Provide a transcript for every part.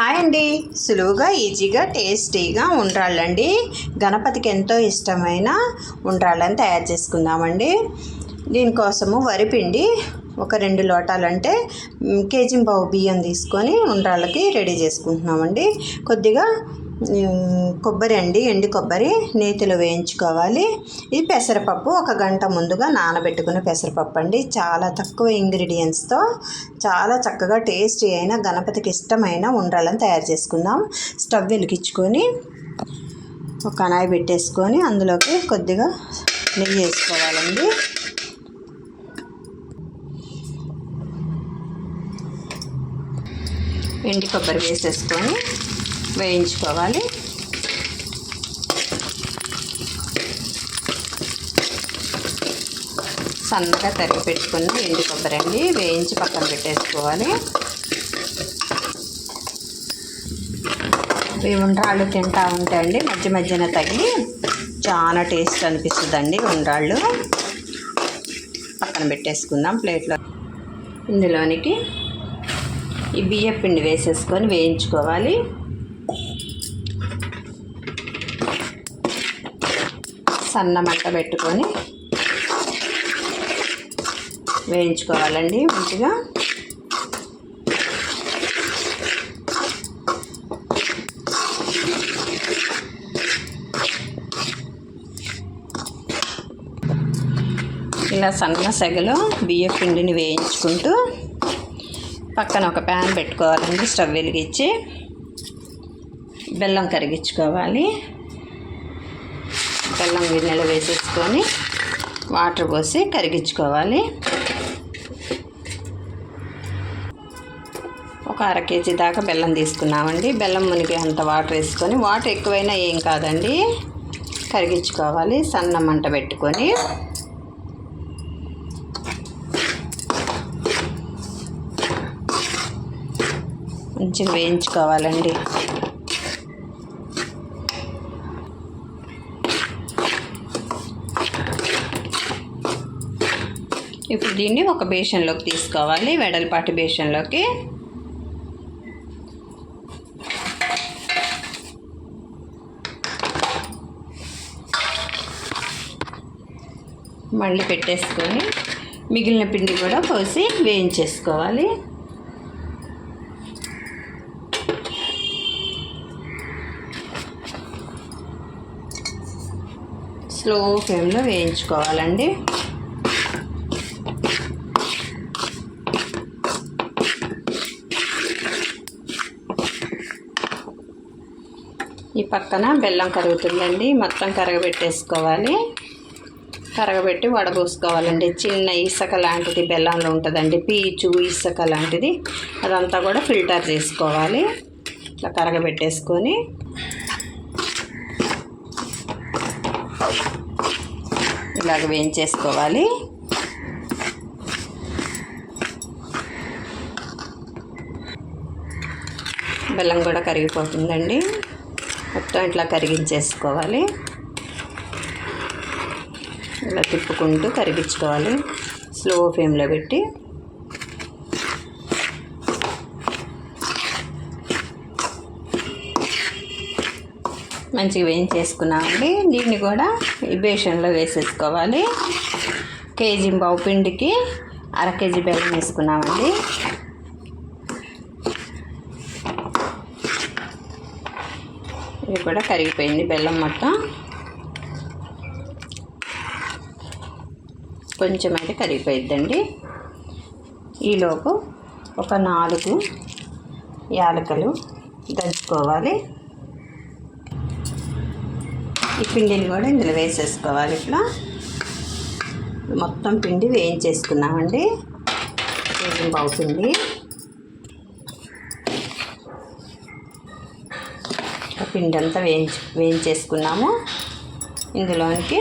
Hi అండి. సులువుగా ఈజీగా టేస్టీగా ఉండ్రాళ్ళండి. గణపతికి ఎంతో ఇష్టమైన ఉండ్రాళ్ళని తయారు చేసుకుందామండి. దీనికోసము వరిపిండి ఒక రెండు లోటాలంటే కేజీ బావు బియ్యం తీసుకొని ఉండ్రాళ్ళకి రెడీ చేసుకుంటున్నామండి. కొద్దిగా కొబ్బరి అండి ఎండి కొబ్బరి నేతిలో వేయించుకోవాలి. ఈ పెసరపప్పు ఒక గంట ముందుగా నానబెట్టుకున్న పెసరపప్పు అండి. చాలా తక్కువ ఇంగ్రీడియంట్స్తో చాలా చక్కగా టేస్టీ అయిన గణపతికి ఇష్టమైన ఉండ్రాలను తయారు చేసుకుందాం. స్టవ్ వెలిగించుకొని ఒక కనాయి పెట్టేసుకొని అందులోకి కొద్దిగా నెయ్యి వేసుకోవాలండి. ఎండి కొబ్బరి వేసేసుకొని వేయించుకోవాలి. సన్నగా తరిగి పెట్టుకున్న ఎండి కొబ్బరి అండి. వేయించి పక్కన పెట్టేసుకోవాలి. ఈ ఉండ్రాళ్ళు తింటా ఉంటే అండి మధ్య మధ్యన తగిలి చాలా టేస్ట్ అనిపిస్తుందండి ఉండ్రాళ్ళు. పక్కన పెట్టేసుకుందాం ప్లేట్లో. ఇందులోనికి ఈ బియ్య పిండి వేసేసుకొని వేయించుకోవాలి. సన్న మంట పెట్టుకొని వేయించుకోవాలండి మంచిగా. ఇలా సన్న సెగలో బియ్య పిండిని వేయించుకుంటూ పక్కన ఒక ప్యాన్ పెట్టుకోవాలండి స్టవ్ వెలిగించి. బెల్లం కరిగించుకోవాలి. బెల్లం గిన్నెలో వేసేసుకొని వాటర్ పోసి కరిగించుకోవాలి. ఒక అర కేజీ దాకా బెల్లం తీసుకున్నామండి. బెల్లం మునిగి అంత వాటర్ వేసుకొని వాటర్ ఎక్కువైనా ఏం కాదండి. కరిగించుకోవాలి సన్న మంట పెట్టుకొని. మంచిగా వేయించుకోవాలండి. ఇప్పుడు దీన్ని ఒక బేషన్లోకి తీసుకోవాలి వెడల్పాటి బేషన్లోకి. మళ్ళీ పెట్టేసుకొని మిగిలిన పిండి కూడా పోసి వేయించేసుకోవాలి. స్లో ఫ్లేమ్లో వేయించుకోవాలండి. ఈ పక్కన బెల్లం కరుగుతుందండి. మొత్తం కరగబెట్టేసుకోవాలి. కరగబెట్టి వడబోసుకోవాలండి. చిన్న ఇసుక లాంటిది బెల్లంలో ఉంటుందండి. పీచు ఇసుక లాంటిది. అదంతా కూడా ఫిల్టర్ చేసుకోవాలి. ఇట్లా కరగబెట్టేసుకొని. ఇలాగ వేయించేసుకోవాలి. బెల్లం కూడా కరిగిపోతుందండి. మొత్తం ఇట్లా కరిగించేసుకోవాలి. ఇలా తిప్పుకుంటూ కరిగించుకోవాలి. స్లో ఫ్లేమ్లో పెట్టి. మంచిగా వేయించేసుకున్నామండి. దీన్ని కూడా ఈ బేషన్లో వేసేసుకోవాలి. కేజీ బావు పిండికి అర కేజీ బెల్లం వేసుకున్నామండి. ఇది కూడా కరిగిపోయింది బెల్లం మొత్తం. కొంచెం అయితే కరిగిపోయిద్దండి. ఈలోపు ఒక నాలుగు యాలకలు దంచుకోవాలి. ఈ పిండిని కూడా ఇందులో వేసేసుకోవాలి ఇట్లా. మొత్తం పిండి వేయించేసుకున్నామండి. కేజీ బావు పిండి అంతా వేయించి వేయించేసుకున్నాము. ఇందులోనికి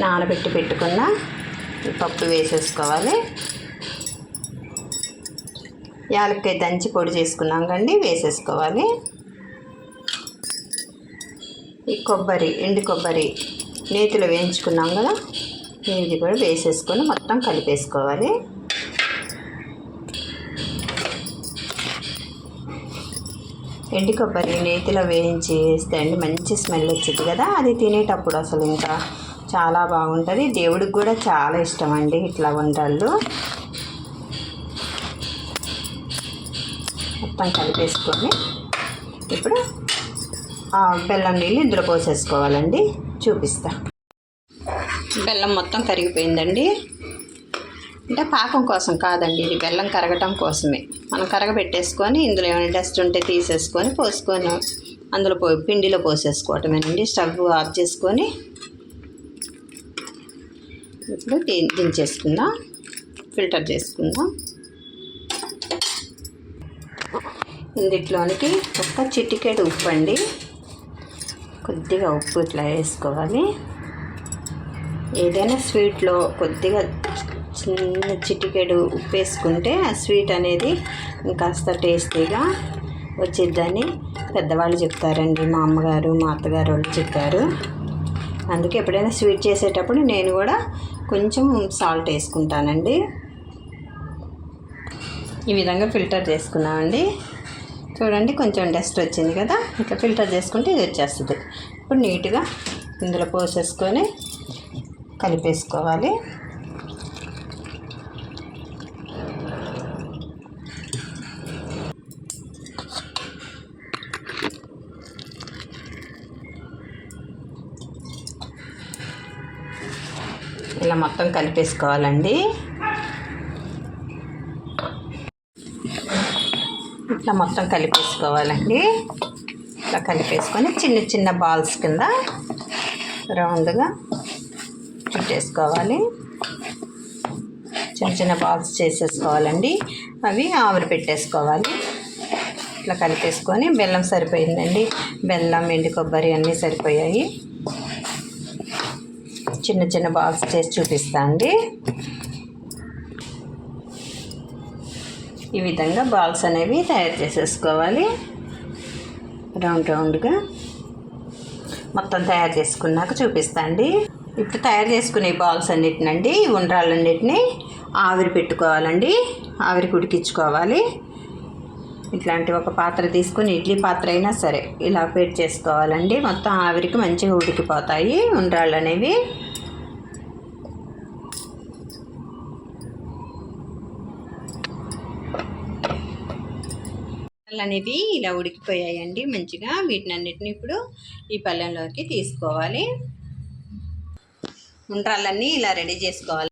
నానబెట్టి పెట్టుకున్న పప్పు వేసేసుకోవాలి. యాలక్కాయ దంచి పొడి చేసుకున్నాం కండి వేసేసుకోవాలి. ఈ కొబ్బరి ఎండు కొబ్బరి నేతిలో వేయించుకున్నాం కదా ఇది కూడా వేసేసుకొని మొత్తం కలిపేసుకోవాలి. ఎండు కొబ్బరి నేతిలో వేయించి వేస్తే అండి మంచి స్మెల్ వచ్చింది కదా అది తినేటప్పుడు అసలు ఇంకా చాలా బాగుంటుంది. దేవుడికి కూడా చాలా ఇష్టం అండి ఇట్లా వంటలు. మొత్తం కలిపేసుకొని ఇప్పుడు బెల్లం నీళ్ళు ఇందులో పోసేసుకోవాలండి. చూపిస్తా. బెల్లం మొత్తం కరిగిపోయిందండి. అంటే పాకం కోసం కాదండి ఇది బెల్లం కరగటం కోసమే. మనం కరగబెట్టేసుకొని ఇందులో ఏమైనా డస్ట్ ఉంటే తీసేసుకొని పోసుకొని అందులో పో పిండిలో పోసేసుకోవటమేనండి. స్టవ్ ఆఫ్ చేసుకొని ఇప్పుడు దించేసుకుందాం ఫిల్టర్ చేసుకుందాం. ఇందులోనికి ఒక చిటికెడు ఉప్పు అండి కొద్దిగా ఉప్పు ఇట్లా వేసుకోవాలి. ఏదైనా స్వీట్లో కొద్దిగా చిన్న చిటికెడు ఉప్పు వేసుకుంటే ఆ స్వీట్ అనేది కాస్త టేస్టీగా వచ్చిద్దని పెద్దవాళ్ళు చెప్తారండి. మా అమ్మగారు మా అత్తగారు వాళ్ళు చెప్పారు. అందుకే ఎప్పుడైనా స్వీట్ చేసేటప్పుడు నేను కూడా కొంచెం సాల్ట్ వేసుకుంటానండి. ఈ విధంగా ఫిల్టర్ చేసుకున్నామండి. చూడండి కొంచెం డస్ట్ వచ్చింది కదా. ఇట్లా ఫిల్టర్ చేసుకుంటే ఇది వచ్చేస్తుంది. ఇప్పుడు నీట్గా ఇందులో పోసేసుకొని కలిపేసుకోవాలి. మొత్తం కలిపేసుకోవాలండి. ఇట్లా మొత్తం కలిపేసుకోవాలండి. ఇట్లా కలిపేసుకొని చిన్న చిన్న బాల్స్ కింద రౌండ్గా చుట్టేసుకోవాలి చిన్న చిన్న బాల్స్ చేసేసుకోవాలండి. అవి ఆవిరి పెట్టేసుకోవాలి. ఇట్లా కలిపేసుకొని బెల్లం సరిపోయిందండి. బెల్లం ఎండు కొబ్బరి అన్నీ సరిపోయాయి. చిన్న చిన్న బాల్స్ చేసి చూపిస్తా అండి. ఈ విధంగా బాల్స్ అనేవి తయారు చేసేసుకోవాలి. రౌండ్ రౌండ్గా మొత్తం తయారు చేసుకున్నాక చూపిస్తా అండి. ఇప్పుడు తయారు చేసుకునే బాల్స్ అన్నిటినండి ఈ ఉండ్రాలన్నిటిని ఆవిరి పెట్టుకోవాలండి. ఆవిరికి ఉడికించుకోవాలి. ఇట్లాంటి ఒక పాత్ర తీసుకుని ఇడ్లీ పాత్ర అయినా సరే ఇలా పెట్టి చేసుకోవాలండి. మొత్తం ఆవిరికి మంచిగా ఉడికిపోతాయి ఉండ్రాళ్ళు అనేవి అనేవి ఇలా ఉడికిపోయాయండి మంచిగా. వీటిని అన్నిటిని ఇప్పుడు ఈ పళ్ళెంలోకి తీసుకోవాలి. ఉండ్రాళ్ళన్నీ ఇలా రెడీ చేసుకోవాలి.